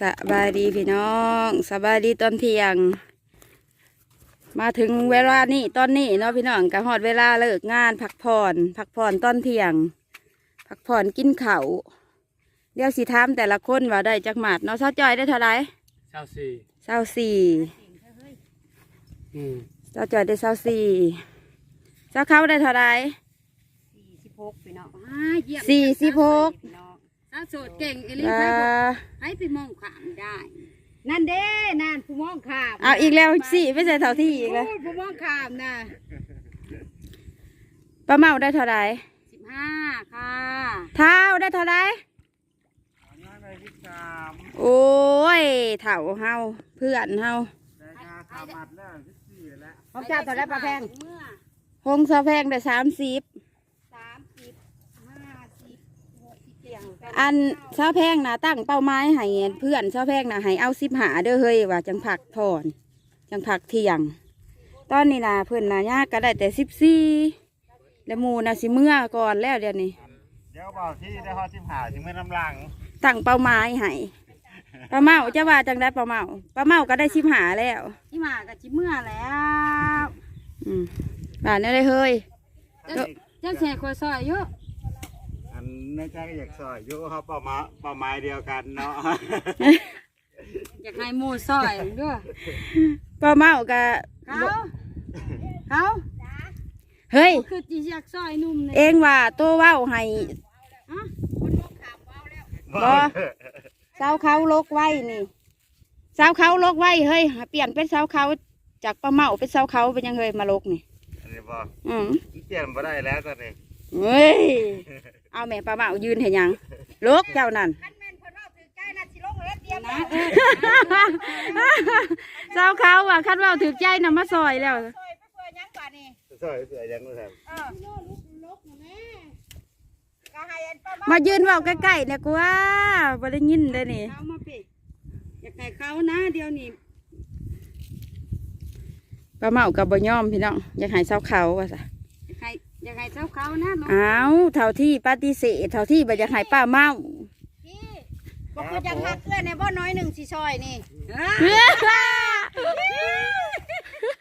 สบายดีพี่น้องสบายดีตอนเที่ยง มาถึงเวลานี้ตอนนี้เนาะพี่น้องก็ฮอดเวลาเลิกงานพักผ่อนพักผ่อนตอนเที่ยง พักผ่อนกินข้าวเดี๋ยวสิถามแต่ละคนว่าได้จักหมัดเนาะเช้าจอยได้เท่าไหรเก้าสี่เช้าสี่อืมเช้าจอยได้เช้าสี่เช้าเขาได้เท่าไหรสี่สิบหกพี่น้องอ่าเยี่ยมสี่สิบหก พี่น้องสาวโสดเก่งเอลิอ่ใครบอกาให้ไปมองขามได้ นั่นเด้นั่นผู้มองขามเอาอีกแล้วสี่ไม่ใช่เท่าที่อีกแล้วโยผู้มองขามนะป้าเมาได้เท่าไหรสิบห้าค่ะเท้าได้เท่าไหรนั่นเลยที่สามโอ้ยเถ่าเฮาเพื่อนเฮาได้ยาขามัดแล้วที่สี่แล้วของเจ้าตัวแรกปลาแพงเมื่อ หงสะแพงได้สามสิบ สามสิบห้าสิบหกสิบเตียง อันสะแพงนะตั้งเป้าหมายให้เพื่อนสะแพงนะให้เอาสิบหาเด้อเฮ้ยว่าจังผักผ่อนจังผักเที่ยง ตอนนี้นะเพื่อนนะยากก็ได้แต่สิบสี่แล้วหมูนะสิเมื่อก่อนแล้วเดี๋ยวนี้เดี๋ยวบอกที่ได้ข้อสิบหาถึงไม่น้ำลังตั้งเป้าหมายให้ป้าเมาจะว่าจังได้ป้าเมาป้าเมาก็ได้สิบหาแล้วที่มากับจิเมื่อแล้วอืมบ้านนี่เลยเฮ้ยเจ้าเจ้าแชร์คอยซอยเยอะ อันในใจก็อยากซอยอยู่เขาเป้าหมายเป้าหมายเดียวกันเนาะ อยากให้หมูซอยด้วยป้าเมาก็เขาเขาเฮ้ย คือจีอยากซอยหนุ่มเลยเองว่าตัวเว้าให้ฮะคนมองขามว้าวแล้วบ่เสาเขาลกไว้นี่เสาเขาลกไว้เฮ้ยเปลี่ยนเป็นเสาเขาจากป้าเมาเป็นเสาเขาเป็นยังเฮ้ยมาลกนี่อันนี้บอกอืมเปลี่ยนมาได้แล้วตอนนี้ เฮ้ย เอาแม่ป้าเมายืนเห็นยังลกเจ้านั่นคันแม่นเพิ่นว่าถือใจน่ะสิลงเล็ดเดียวนะเสาเขาอะคันเว่าถือใจนำมาซอยแล้ว ซอยไปเพื่อหยังกว่านี่ซอยเสือยังไม่ทเออลกนะแม่ก็ให้อันป้ามายืนเว่าใกล้ๆเนี่ยกูว่าบ่ได้ยินเลยนี่ เอามาปิอยากให้เขานะเดี๋ยวนี้ป้าเมากับบ่ยอมพี่น้องอยากให้เสาเขาว่าซะ อยากให้อยากให้เจ้าเขานะน้องเอาเท่าที่ปฏิเสธเท่าที่บ่อยากให้ป้าเมาพี่บอกคือจังหักเอื้อนในบ่น้อยหนึ่งสิซอยนี่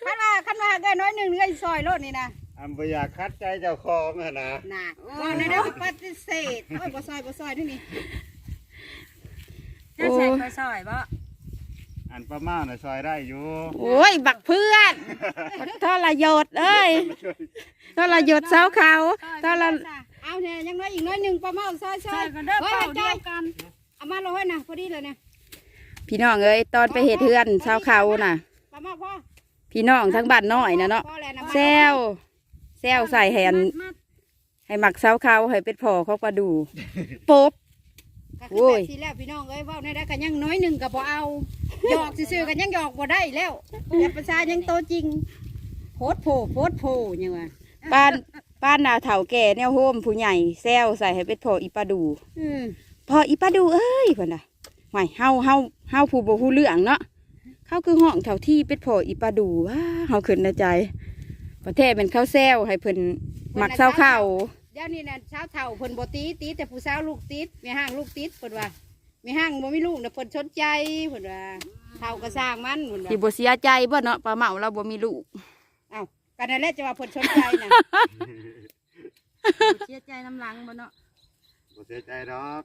คันว่าคันว่าเอื้อนน้อยหนึ่งเอื้อนซอยโลดนี่นะำอันบ่อยากคัดใจเจ้าของอะนะน่ะว่าในเด้อปฏิเสธโอ้ยบ่ซอยบ่ซอยนี่นี่จะใส่บ่ซอยบ่ อันประมาณน่ะซอยได้อยู่โอ้ยบักเพื่อนบักทรยศเอ้ยทรยศเสาเขาทรเอาเนี่ยยังน้อยอีกน้อยหนึ่งประมาณซอยซอยกันเด้อเป้าเดียวกันเอามาเลยนะพอดีเลยนะพี่น้องเอ้ยตอนไปเหตุเทือนเสาเขาน่ะประมาณพ่อพี่น้องทั้งบ้านน้อยนะเนาะพ่อแล้วนะแซวแซวใส่แหนให้หมักเสาเขาให้เป็นพ่อเขาปลาดูปุ๊บ โอ้โอ้ยยสิแล้วพี่น้องเอ้ยเว่าในได้กันยังน้อยหนึ่งก็บ่เอาหยอกซื่อๆกันยังหยอกบ่ได้แล้วแต่ภาษายังโตจริงโพดโผโพดโผยังว่าป้านป้านนาเถาแก่แนวโฮมผู้ใหญ่แซวใส่ให้เป็นพ่ออีปลาดูอืมพ่ออีปลาดูเอ้ยพ่นน่ะหวยเฮาเฮาเฮาผู้บ่ฮู้เรื่องเนาะเขาคือห้องเท่าที่เป็นพ่ออีปลาดูว้าเฮาขึ้นในใจประเทศเป็นข้าวแซวให้เพิ่นหมักเสาเข้าเดี๋ยวนี้น่ะเช้าเฒ่าเพิ่นบ่ตีตีแต่ผู้สาวลูกติดมีห้างลูกติดเพิ่นว่ามีห้างบ่มีลูกน่ะเพิ่นสนใจเพิ่นว่าเฒ่าก็สร้างมันเพิ่นว่าที่บ่เสียใจบ่เนาะปลาเมาเราบ่มีลูกเอ้ากันนั่นแหละจะว่าเพิ่นสนใจน่ะเสียใจน้ำหลังบ่เนาะบ่เสียใจดอก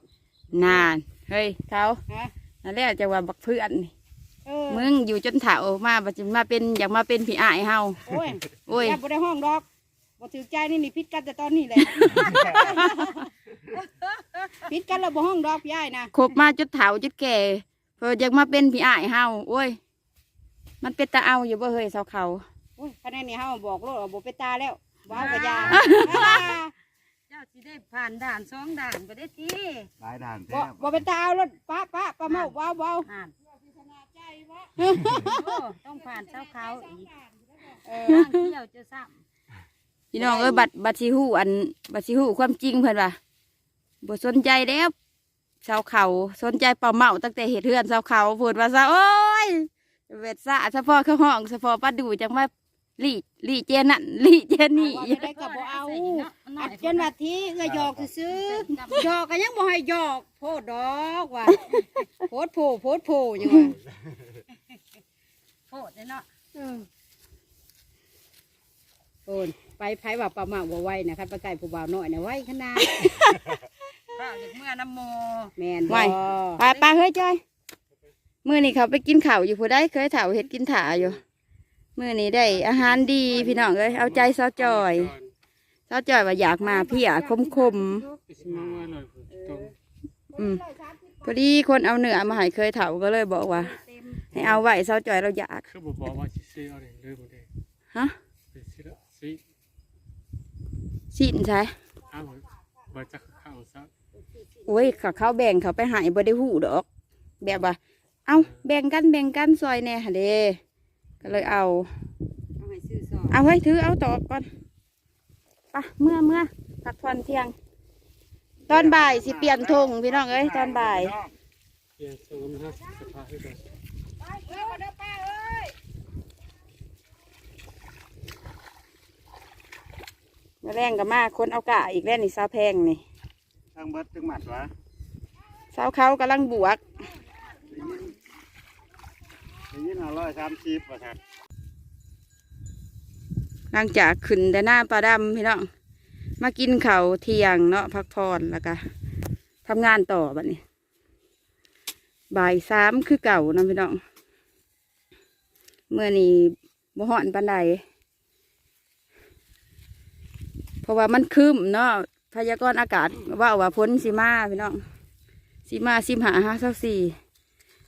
นานเฮ้ยเขาฮะนั่นแหละจะว่าบักเพื่อนนี่เออมึงอยู่จนเฒ่ามาบัดจะมาเป็นอยากมาเป็นพี่อ้ายเฮาโอ้ยโอ้ย อย่าบ่ได้ห้องดอก บ่ถือใจนี่นี่พิดกันแต่ตอนนี้แหละ พิดกันแล้วบ่ห้องดอกพี่อ้ายนะคบมาจนเฒ่าจนแก่เพิ่นอยากมาเป็นพี่อ้ายเฮาโอ้ย มันเป็นตาเอาอยู่บ่เฮ้ยเสาเขาโอ้ยคะแนนนี่เฮาบอกโลดว่าบ่ไปตาแล้วว้าวกะยาเจ้าสิได้ผ่านด่านสองด่านบ่ได้ทีหลายด่านบ่แท้บ่ไปตาเอารถป้าป้าป้าเมาว้าวว้าวผ่านต้องผ่านเจ้าเขาอีกเออทางเที่ยวจะซ้ พี่น้องเอ้ยบัดบัดสิฮู้อันบัดสิฮู้ความจริงเพิ่นว่าบ่สนใจแล้วเสาเขาสนใจเป่าเมาตั้งแต่เฮ็ดเฮือนเสาเขาเพิ่นว่าซะโอ้ยเวทซะเฉพาะเขาห้องเฉพาะป้าดูจังมาลี่ลี่เจนั่นลี่เจนี่ว่าไม่ได้ก็บ่เอาอัดจนว่าทีเอื้อหยอกซื้อๆหยอกก็ยังบ่ให้หยอกโพดดอกว่าโพดโผโพดโผยังว่าโคตรเลยเนาะเออโอน ไปไผว่าปลาหมาบ่ไหวนะครับไปไก่ผู้บ่าวน้อยน่ะไหวขนาดป้าจากเมื่อน้ำโมแม่นไหว บ่ไปไปเฮ้ยจอยมื้อนี้เขาไปกินข้าวอยู่ผู้ใดเคยเถาเฮ็ดกินถาอยู่มื้อนี้ได้อาหารดีพี่น้องเอ้ยเอาใจสาวจอยสาวจอยว่าอยากมาเพี่ยคมคมๆอืมพอดีคนเอาเนื้อมาให้เคยเถาก็เลยบอกว่าเต็มให้เอาไว้สาวจอยเราอยาก คือบอกบอกว่าสิซื้อเอาเองเลยบ่ได้ฮะไปซื้อละซื้อ สิ้นใช่เอาบ่จักเข้าซะโอ้ยเขาเขาแบ่งเขาไปใหายบ่ได้หูดอก แบบว่า เอาแบ่งกันแบ่งกันซอยแหน่หั่นเด้ก็เลยเอาเอาให้ซื้อซองเอาไว้ถือเอาตอกก่อนไปะเมื่อเมื่อพักผ่อนเที่ยง ตอนบ่ายสิเปลี่ยนธงพี่น้องเอ้ยตอนบ่ายเปลี่ยนทรงมันห้าสิบสภาให้กันเอ้ยมาเด้อป้าเอ้ย มาแรงกับมาคนเอากะอีกแล้วนี่สาวแพงนี่ทั้งเบิดทั้งหมัดวะสาวเขากำลังบวกได้ยินห้าร้อยสามสิบว่าครับหลังจากขึ้นแต่หน้าปลาดำพี่น้องมากินข้าวเที่ยงเนาะพักผ่อนแล้วก็ทำงานต่อบัดนี้บ่ายสามคือเก่านะพี่น้องเมื่อนี้บ่หอนปันใด เพราะว่ามันครึ้มเนาะพยากรณ์อากาศว่าว่าพ้นสีมาพี่น้องสีมาสิบหาห้าเศร้าสี่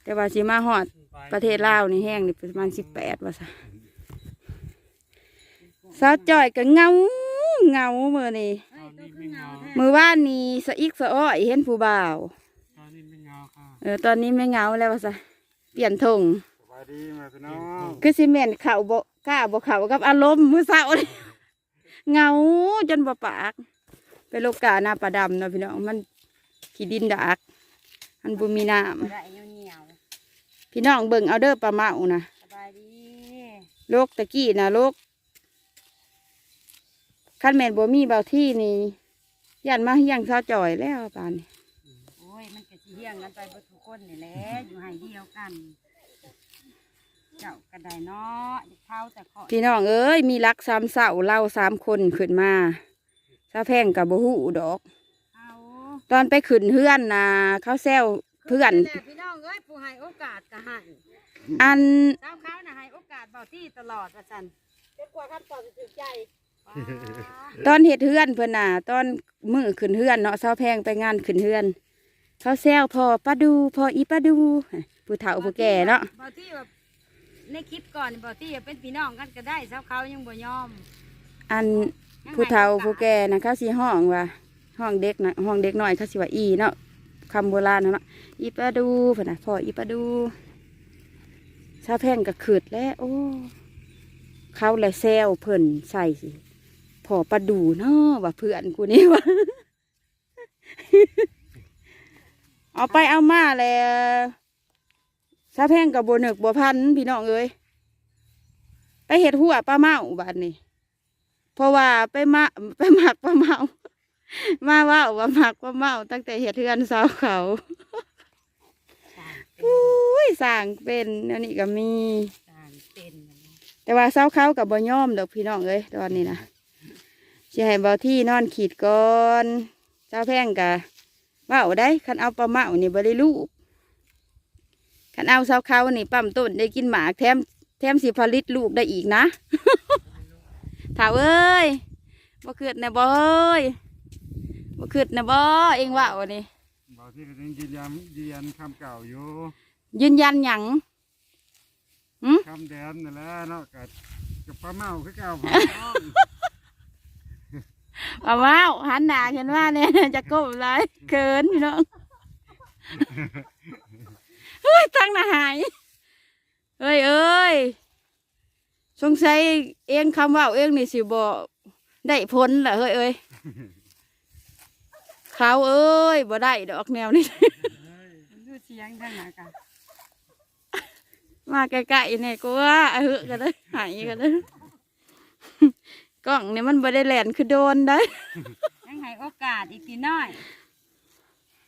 แต่ว่าสีมาหอดประเทศลาวนี่แห้งนี่ประมาณสิบแปดว่าซะสาวจ่อยก็เงาเงาเมื่อนี่ตอนนี้ไม่เงามือว่านนี่สะอิกสะอ้อยเห็นผู้บ่าวตอนนี้ไม่เงาค่ะเออตอนนี้ไม่เงาแล้วว่าซะเปลี่ยนทงสบายดีไหมาพี่น้องคือซีเมนเข่าบ่กล้าบ่เข่ากับอารมณ์มือเศร้าเลย เงาจนบ่ปาก ไปโลกาหน้าปลาดำเนาะพี่น้องมันขี้ดินดากมันบ่มีน้บ่ได้เหนียวำพี่น้องเบิ่งเอาเด้อปลาเมานะๆสบายดีโลกตะกี้นะโลกขั้นแมนบ่มีเบาที่นี่ยันมาเฮียงเท้าจ่อยแล้วปานนี้โอ้ยมันก็สิเฮียงกันไปเบ่ทุกคนนี่แหละอยู่ให้เดียวกัน เจ้าก็ได้เนาะเท้าแต่ขอพี่น้องเอ้ยมีรักสามเสาเล่าสามคนขึ้นมาซาแพงกับบ่หูดอก เอาตอนไปขึ้นเพื่อนนะเขาแซวเพื่อนแหละพี่น้องเอ้ยผู้ให้โอกาสก็ให้อันเจ้าเขาน่ะให้โอกาสเบาที่ตลอดว่าซั่นจนกว่าคำตอบจะถึงใจว้าตอนเฮ็ดเฮือนเพื่อนน่ะ ตอนมือขึ้นเฮือนเนาะซาแพงไปงานขึ้นเฮือน เขาแซวพอปลาดูพออีปลาดูผู้เฒ่าผู้แก่เนาะ เบาที่แบบ ในคลิปก่อนเบาที่เป็นพี่น้องกันก็ได้เจ้าเขายังบ่ยอมอันผู้เฒ่าผู้แก่นะเขาสิห้องว่าห้องเด็กนะห้องเด็กน้อยเขาสิว่าอีเนาะคำโบราณเนาะอีปลาดูเพิ่นน่ะพ่ออีปลาดูซาแพงก็ขืดแล้วโอ้เขาแหละแซวเพิ่นใส่สิพ่อปลาดูเนาะว่าเพื่อนกูนี่ว่าเอาไปเอามาแล้วซาแพงกับโบนึกบัพันพี่น้องเอ้ยไปเห็ดหัวปลาเมาบาดนี้เพราะว่าไปมาไปหมักปลาเมามาว่าว่าหมักปลาเมาตั้งแต่เห็ดเทือนสาวเขาอุ้ยสั่งเป็นอันนี้ก็มีต่างเป็นแต่ว่าสาวเขากับบ่ยอมดอกพี่น้องเอ้ยตอนนี้นะสิให้เบาที่นอนขีดก่อนเจ้าแพงกะว่าเอาได้คันเอาปลาเมานี่บริลูก คันเอาสาวเขานี่ปั๊มต้นได้กินหมากแถมแถมสิผลิตลูกได้อีกนะถาวเอ้ยบ่คืดนะบ่เอ้ยบ่คืดนะบ่เองว่าวันนี้บอกที่ก็ยังยืนยันยืนยันคำเก่าอยู่ ยืนยันหยังคำแดนนั่นแหละเนาะกับกับปลาเมาคือเก่าพี่น้องเอาว้าวหันหน้าขึ้นมาเนี่ยจะก้มไรเกินพี่น้องเฮ้ยตั้งหน้าหายเอ้ยเอ้ยสงสัยเองคำว่าเองนี่สิบ่ได้พ้นแหละเฮ้ยเอ้ยเขาเอ้ยบ่ได้ดอกแนวนี้ดูเสียงทางไหนกันมาใกล้ๆเนี่ยกูว่าอะเหอะกันเลยหายกันเลยกล้องนี่มันบ่ได้แหลนคือโดนได้ยังให้โอกาสอีกทีน้อย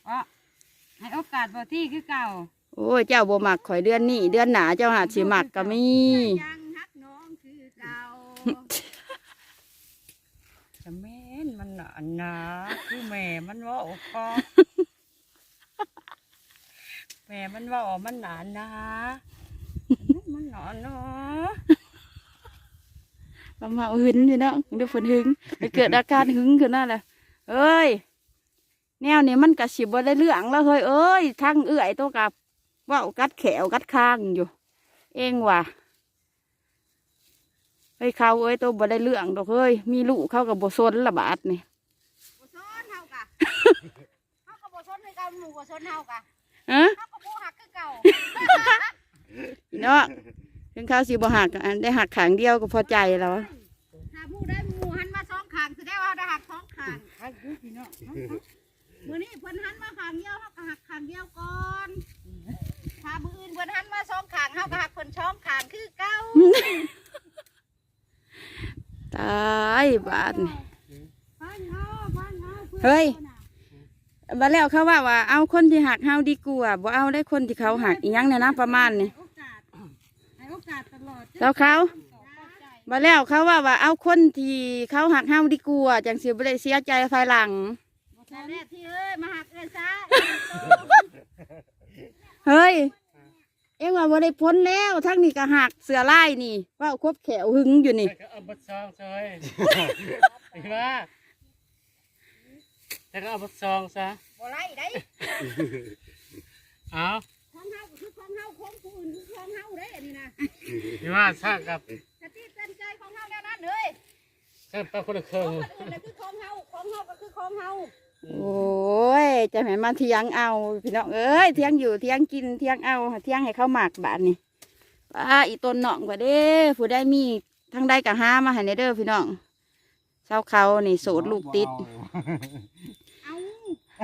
เพราะให้โอกาสบ่ที่คือเก่า โอ้ยเจ้าบ่มักข่อยเดือนนี้เดือนหนาเจ้าหาสิมักก็มียังฮักน้องคือเก่าจะแม่นมันหนาหนาคือแม่มันเว่าออกพอแม่มันเว่าออกมันหนาหนามันหนาเนาะประมาหึนพี่น้องเดี๋ยวฝนหึงไปเกิดอาการหึงขึ้นนั่นแหละเอ้ยแนวนี้มันกระสิบได้เรื่องแล้วเฮ้ยเอ้ยทั้งเอื้อยตัวกับเว่ากัดแขวกัดข้างอยู่ เองว่ะเฮ้ยเขาเอ้ยตัวบ่ได้เรื่องดอกเฮ้ยมีลูกเข้ากับบสนละบาทนี่บ่ซนเฮากะเฮาก็บ่ซนคือเก่าหมู่บ่ซนเฮากะฮะเฮาก็บ่ฮักคือเก่าพี่น้องถึงเขาสิบ่หักอันได้หักขางเดียวก็พอใจแล้วถ้าหมู่ได้หมู่หันมาสองข้างแสดงว่าเฮาได้หักสองข้างฮักอยู่พี่น้องมื้อนี้เพิ่นหันมาข้างเดียวเฮาก็หักข้างเดียวก่อน ถ้ามื้ออื่นเพิ่นหันมาสองข้างเฮาก็หักเพิ่นสองข้างคือเก่าตายบาทนี่ฟังเอาฟังเอาพื่อนเฮ้ยอาน่ะบัดแล้วเขาว่าว่าเอาคนที่หักเฮาดีกว่าบ่เอาได้คนที่เขาหักอีหยังเนี่ยนะประมาณนี่โอกาสให้โอกาสตลอดแล้วเขาบัดแล้วเขาว่าว่าเอาคนที่เขาหักเฮาดีกว่าจังสิบ่ได้เสียใจภายหลังแต่แรกที่เอ้ยมาหักเอ้ยซะ เฮ้ย เอ็งว่าบ่ได้พ้นแล้วทั้งนี้ก็หักเสือลายนี่ ว่าครบแขวหึงอยู่นี่แต่ก็เอาบัตรซองซอยเห็นว่าแต่ก็เอาบัตรซองซะบ่ไล่ได้เอาของเฮาก็คือของเฮาของผู้อื่นคือของเฮาได้อันนี้นะเห็นว่าซะกับกะที่เป็นใจของเฮาแน่นั้นเลยซะไปคนละครึ่งคนอื่นน่ะคือของเฮาของเฮาก็คือของเฮา โอ้ยจะแม่นมาเที่ยงเอาพี่น้องเอ้ยเที่ยงอยู่เที่ยงกินเที่ยงเอาเที่ยงให้เข้าหมากบาทนี่ป้าอีต้นหนองกว่าเด้ผู้ได้มีทั้งได้กับห้ามาให้ในเด้อพี่น้องเช้าเขานี่โสดลูกติดเอา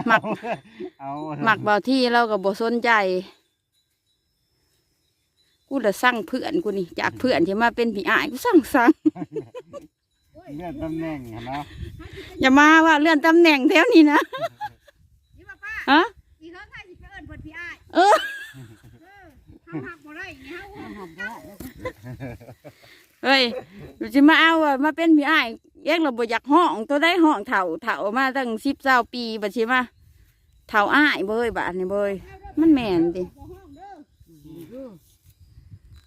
หมักเอาหมักเบาที่เราก็บ่สนใจกูละสั่งเพื่อนกูนี่จากเพื่อนที่มาเป็นผีอายกูสั่งสั่ง เลื่อนตำแหน่งหั่นเนาะอย่ามาว่าเลื่อนตำแหน่งแถวนี้นะนี่ว่าป้าฮะอีเฮิงไทยสิไปเอิ้นเพิ่นพี่อ้ายเออเออเฮาหักบ่ได้นี่เฮาหับบ่ได้เฮ้ยจะมาเอาอะมาเป็นผีอายแยกเราบ่อยากห้องตัวได้ห้องเถ่าเถ่ามาตั้งสิบเจ้าปีบัดชิมาเถ่าอ้ายเบยบาทนี่เบยมันแม่นติบ่ห้องเด้อ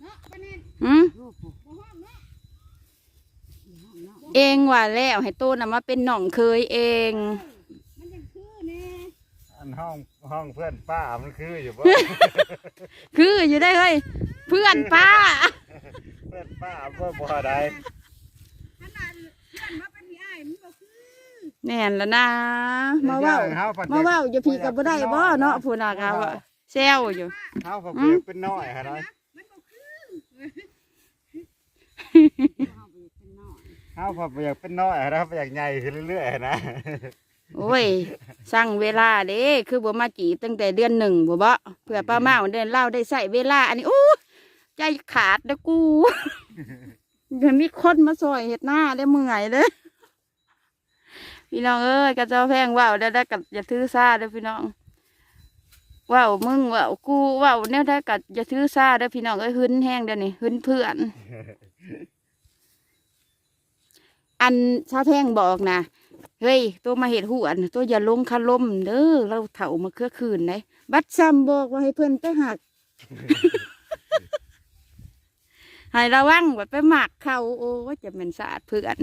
เนาะปานนี้หืม ลูกผู้ บ่ห้องเนาะ เองว่าแล้วให้โตน่ะมาเป็นน้องเคยเอง มันยังคือแน่อันห้องห้องเพื่อนป้ามันคืออยู่บ่ คืออยู่ได้เฮ้ยเพื่อนป้า เพื่อนป้าบ่บ่ได้ขนาดเพื่อนมาเป็นพี่อ้ายมันบ่คือแน่นแล้วนะมาเว้ามาเว้าอย่าพี่กับบ่ได้บ่เนาะพูนากาว่าแซวอยู่เฮาก็เปรียบเป็นน้อยหั่นนะมันบ่คือ เฮาก็อยากเป็นน้อยหั่นนะอยากใหญ่ขึ้นเรื่อยๆนะโอ้ยสั่งเวลาเด้คือบ่มาจีบตั้งแต่เดือนหนึ่งบ่บ่เพื่อป้าเมาเดือนเล่าได้ใส่เวลา อันนี้อู้ใจขาดเด้อกูเดี๋ยวมีคนมาซอยเฮ็ดหน้าได้เมื่อยเด้อพี่น้องเอ้ยกระเจ้าแพงว่าวได้ได้กับอย่าถือซาเด้อพี่น้องว่าวมึงว่าวกูว่าวเนี่ยได้กับอย่าถือซาเด้อพี่น้องเอ้ยหึนแห้งเดี๋ยวนี้หึนเพื่อน อันชาวแพงบอกนะเฮ้ยตัวมาเห็ดหัวน่ะตัวอย่าลงคาลมเด้อเราเถามาเครือคืนไหนบัดซ้ำบอกว่าให้เพิ่นไปหักให้ระวังว่าไปหมักเขาโอ้ว่าจะเป็นสะอาดเพื่อน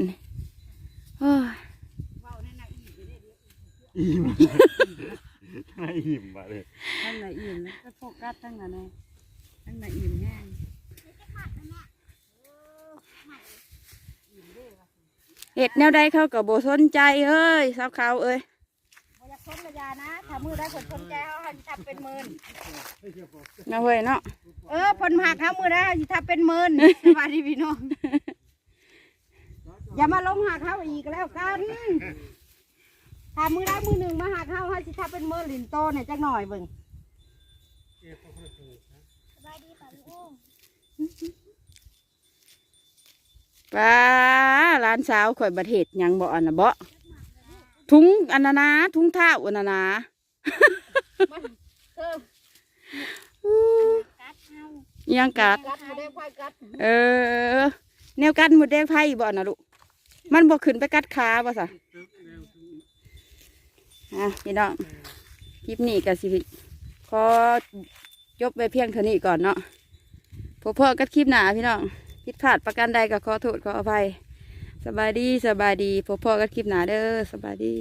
โอ้ยเว้านั่นน่ะอีกเด้ออิ่มไม่อิ่มบ่เลยทั้งไหนอิ่มแล้วก็โฟกัสทั้งนั้นเลยทั้งไหนอิ่มแห้ง เห็ดแนวใดเขากับโบสนใจเอ้ยสาวเขาเอ้ยบ่อยากสนระยานะถ้ามือได้ผลสนใจเฮาเฮาสิทำเป็นหมื่นนะเฮ้ยเนาะเออผลหักเฮามือได้เฮาสิทำเป็นหมื่นสวัสดีพี่น้องอย่ามาลงหักเฮาอีกแล้วกันถ้ามือได้มือหนึ่งมาหักเฮาเฮาสิทำเป็นหมื่นลินโตเนี่ยจักหน่อยเบิ่งสบายดีป่ะลุง ป้าร้านสาวข่อยบัดเห็ดหยังบ่อันนะบ่ถุงอันนานาถุงเท้าอันนานาเอออู้อิหยังกัดกัดบ่ได้ควายกัดเออ แนวกันหมดแดงไผ่บ่นะลูกมันบ่ขึ้นไปกัดขาบ่สะอะพี่น้องคลิปนี้ก็สิขอจบไปเพียงเท่านี้ก่อนเนาะพบพ่อกันคลิปหน้าพี่น้อง ผิดพลาดประการใดก็ขอโทษขออภัย สบายดีสบายดีพบพ่อกันคลิปหนาเด้อสบายดี